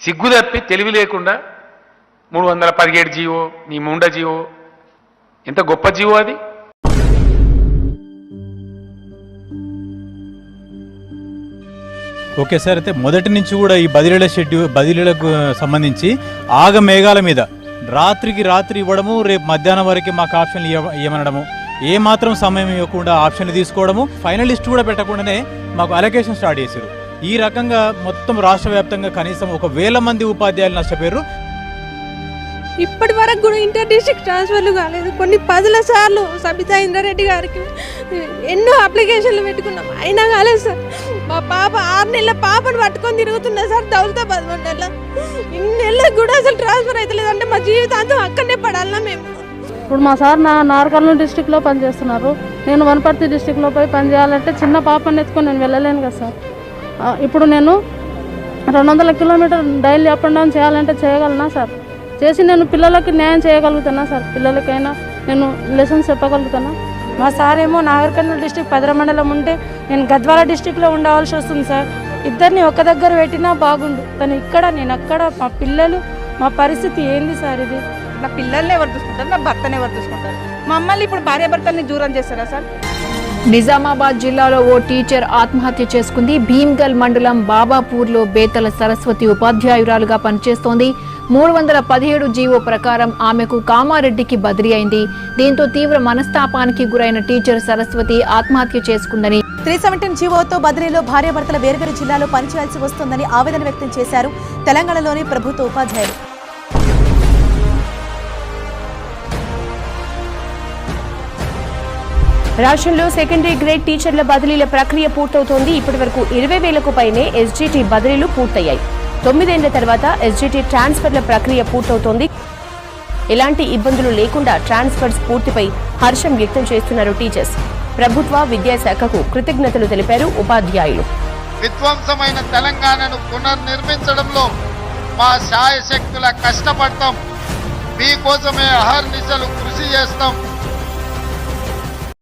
సిగ్గు తప్పి తెలివి లేకుండా మూడు వందల పదిహేడు జీవో నీ ముండ జీవో. ఎంత గొప్ప జీవో అది? ఓకే సార్ అయితే మొదటి నుంచి కూడా ఈ బదిలీల షెడ్యూల్ బదిలీలకు సంబంధించి ఆగ మేఘాల మీద రాత్రికి రాత్రి ఇవ్వడము రేపు మధ్యాహ్నం వరకు మాకు ఆప్షన్లు ఇవ్వ- ఇవ్వమనడము ఏ మాత్రం సమయం ఇవ్వకుండా ఆప్షన్లు తీసుకోవడము. ఫైనలిస్ట్ కూడా పెట్టకుండానే మాకు అలొకేషన్ స్టార్ట్ చేశారు ఈ రకంగా మొత్తం రాష్ట్ర వ్యాప్తంగా కనీసం ఒక వేల మంది ఉపాధ్యాయులు నష్టపోయారు. ఇప్పటి వరకు కూడా ఇంటర్ డిస్ట్రిక్ట్ ట్రాన్స్ఫర్లు కాలేదు. కొన్ని పదుల సార్లు సబితా ఇంద్రారెడ్డి గారికి ఎన్నో అప్లికేషన్లు పెట్టుకున్నాం. అయినా కాలేదు సార్. మా పాప ఆరు నెలల పాపను పట్టుకొని తిరుగుతున్నా సార్ దౌలతాబాద్ మండల ఇన్ని నెలలకు కూడా అసలు ట్రాన్స్ఫర్ అవుతలేదు అంటే మా జీవితాంతం అక్కడనే పడాలన్నా మేము. ఇప్పుడు మా సార్ నా నార్కర్నూలు డిస్టిక్లో పనిచేస్తున్నారు. నేను వనపర్తి డిస్టిక్లో పోయి పని చేయాలంటే చిన్న పాపని ఎత్తుకొని నేను వెళ్ళలేను కదా సార్. ఇప్పుడు నేను రెండు వందల kilometre daily up and down చేయాలంటే చేయగలనా సార్? చేసి నేను పిల్లలకి న్యాయం చేయగలుగుతానా సార్? పిల్లలకైనా నేను లెసన్స్ చెప్పగలుగుతానా? మా సార్ ఏమో నాగర్ కర్నూలు డిస్టిక్ పదర మండలం ఉంటే నేను గద్వాల డిస్టిక్లో ఉండవలసి వస్తుంది సార్. ఇద్దరిని ఒక దగ్గర పెట్టినా బాగుండు తను ఇక్కడ నేను అక్కడ మా పిల్లలు మా పరిస్థితి ఏంది సార్ ఇది? నా పిల్లల్ని ఎవరు చూసుకుంటారు? నా భర్తని ఎవరు చూసుకుంటారు? మమ్మల్ని ఇప్పుడు భార్య భర్తల్ని దూరం చేస్తారా సార్? నిజామాబాద్ జిల్లాలో ఓ టీచర్ ఆత్మహత్య చేసుకుంది. భీమ్గల్ మండలం బాబాపూర్లో బేతల సరస్వతి ఉపాధ్యాయురాలుగా పనిచేస్తోంది. మూడు వందల పదిహేడు జీవో ప్రకారం ఆమెకు కామారెడ్డికి బదిలీ అయింది. దీంతో తీవ్ర మనస్తాపానికి గురైన టీచర్ సరస్వతి ఆత్మహత్య చేసుకుందని త్రీ సెవెంటీన్ జీవోతో బదిలీలో భార్యాభర్తల వేరువేరు జిల్లాలో పనిచేయాల్సి వస్తుందని ఆవేదన వ్యక్తం చేశారు తెలంగాణలోని ప్రభుత్వ ఉపాధ్యాయులు. రాష్ట్రంలో సెకండరీ గ్రేడ్ టీచర్ల బదిలీల ప్రక్రియ పూర్తవుతోంది. ఇప్పటి వరకు ఇరవై వేలకు పైనే ఎస్జీటీ బదిలీలు పూర్తయ్యాయి. తొమ్మిదేళ్ళ తర్వాత ఎస్జీటీ ట్రాన్స్ఫర్ల ప్రక్రియ పూర్తవుతోంది. ఎలాంటి ఇబ్బందులు లేకుండా ట్రాన్స్ఫర్స్ పూర్తిపై హర్షం వ్యక్తం చేస్తున్నారు టీచర్స్. ప్రభుత్వ విద్యాశాఖకు కృతజ్ఞతలు తెలిపారు ఉపాధ్యాయులు. విధ్వంసమైన తెలంగాణను పునర్నిర్మించడంలో మా శాయశక్తుల కష్టపడతాం. మీకోసమే అహర్నిశలు కృషి చేస్తాం.